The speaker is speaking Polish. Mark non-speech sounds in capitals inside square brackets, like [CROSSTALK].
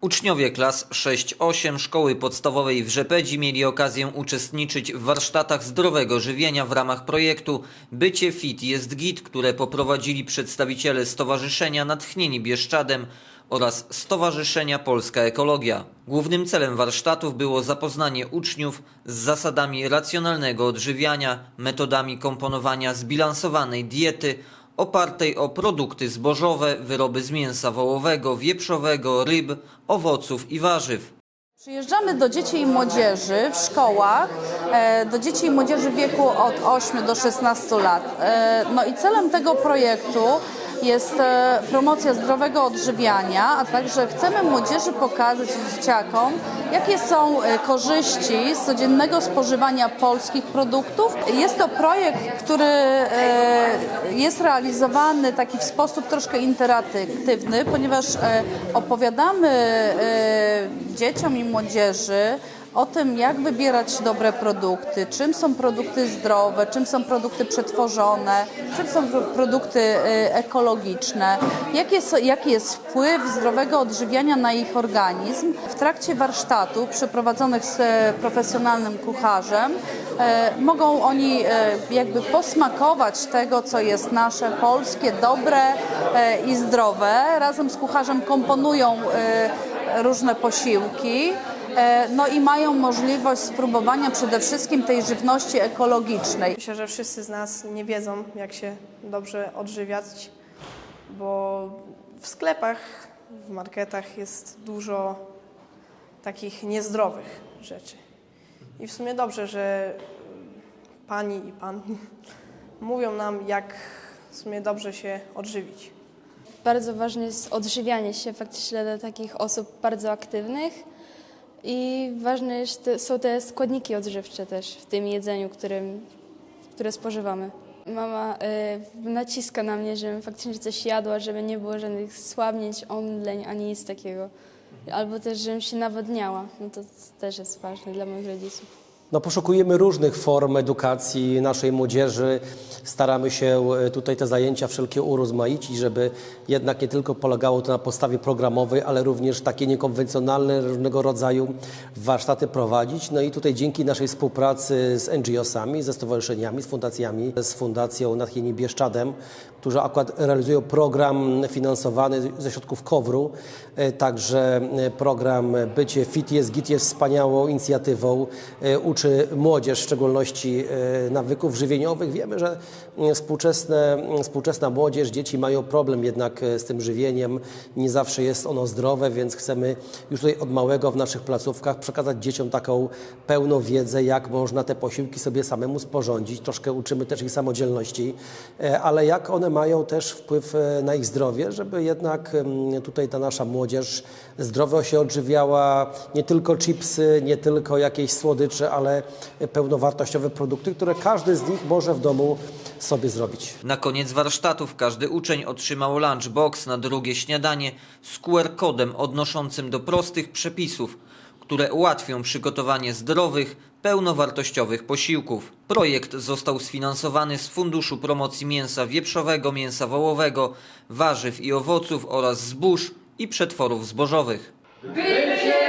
Uczniowie klas 6-8 szkoły podstawowej w Rzepedzi mieli okazję uczestniczyć w warsztatach zdrowego żywienia w ramach projektu Bycie Fit jest Git, które poprowadzili przedstawiciele Stowarzyszenia Natchnieni Bieszczadem oraz Stowarzyszenia Polska Ekologia. Głównym celem warsztatów było zapoznanie uczniów z zasadami racjonalnego odżywiania, metodami komponowania zbilansowanej diety opartej o produkty zbożowe, wyroby z mięsa wołowego, wieprzowego, ryb, owoców i warzyw. Przyjeżdżamy do dzieci i młodzieży w szkołach, e, do dzieci i młodzieży w wieku od 8 do 16 lat. E, No i celem tego projektu jest e, promocja zdrowego odżywiania, a także chcemy młodzieży pokazać dzieciakom, jakie są e, korzyści z codziennego spożywania polskich produktów. Jest to projekt, który e, jest realizowany taki w sposób troszkę interaktywny, ponieważ opowiadamy dzieciom i młodzieży o tym, jak wybierać dobre produkty, czym są produkty zdrowe, czym są produkty przetworzone, czym są pro- produkty e, ekologiczne, jaki jest, jaki jest wpływ zdrowego odżywiania na ich organizm. W trakcie warsztatów przeprowadzonych z e, profesjonalnym kucharzem e, mogą oni e, jakby posmakować tego, co jest nasze, polskie, dobre i zdrowe. Razem z kucharzem komponują różne posiłki. E, No i mają możliwość spróbowania przede wszystkim tej żywności ekologicznej. Myślę, że wszyscy z nas nie wiedzą, jak się dobrze odżywiać, bo w sklepach, w marketach jest dużo takich niezdrowych rzeczy. I w sumie dobrze, że pani i pan [LAUGHS] mówią nam, jak w sumie dobrze się odżywić. Bardzo ważne jest odżywianie się faktycznie dla takich osób bardzo aktywnych i ważne jest, te- są te składniki odżywcze też w tym jedzeniu, którym, które spożywamy. Mama y, naciska na mnie, żebym faktycznie coś jadła, żeby nie było żadnych słabnięć, omdleń, ani nic takiego. Albo też, żebym się nawodniała. No to też jest ważne dla moich rodziców. No, poszukujemy różnych form edukacji naszej młodzieży. Staramy się e, tutaj te zajęcia wszelkie urozmaicić, żeby jednak nie tylko polegało to na podstawie programowej, ale również takie niekonwencjonalne różnego rodzaju warsztaty prowadzić. No i tutaj dzięki naszej współpracy z NGO-sami, ze stowarzyszeniami, z fundacjami, z Fundacją Natchnieni Bieszczadem, którzy akurat realizują program finansowany ze środków KOWR-u. E, Także e, program Bycie Fit jest Git jest wspaniałą inicjatywą. E, Uczy młodzież, w szczególności nawyków żywieniowych. Wiemy, że współczesne, współczesna młodzież, dzieci mają problem jednak z tym żywieniem. Nie zawsze jest ono zdrowe, więc chcemy już tutaj od małego w naszych placówkach przekazać dzieciom taką pełną wiedzę, jak można te posiłki sobie samemu sporządzić. Troszkę uczymy też ich samodzielności, ale jak one mają też wpływ e, na ich zdrowie, żeby jednak tutaj ta nasza młodzież zdrowo się odżywiała, nie tylko chipsy, nie tylko jakieś słodycze, ale pełnowartościowe produkty, które każdy z nich może w domu sobie zrobić. Na koniec warsztatów każdy uczeń otrzymał lunchbox na drugie śniadanie z QR-kodem odnoszącym do prostych przepisów, które ułatwią przygotowanie zdrowych, pełnowartościowych posiłków. Projekt został sfinansowany z Funduszu Promocji Mięsa Wieprzowego, Mięsa Wołowego, Warzyw i Owoców oraz Zbóż i Przetworów Zbożowych. Bycie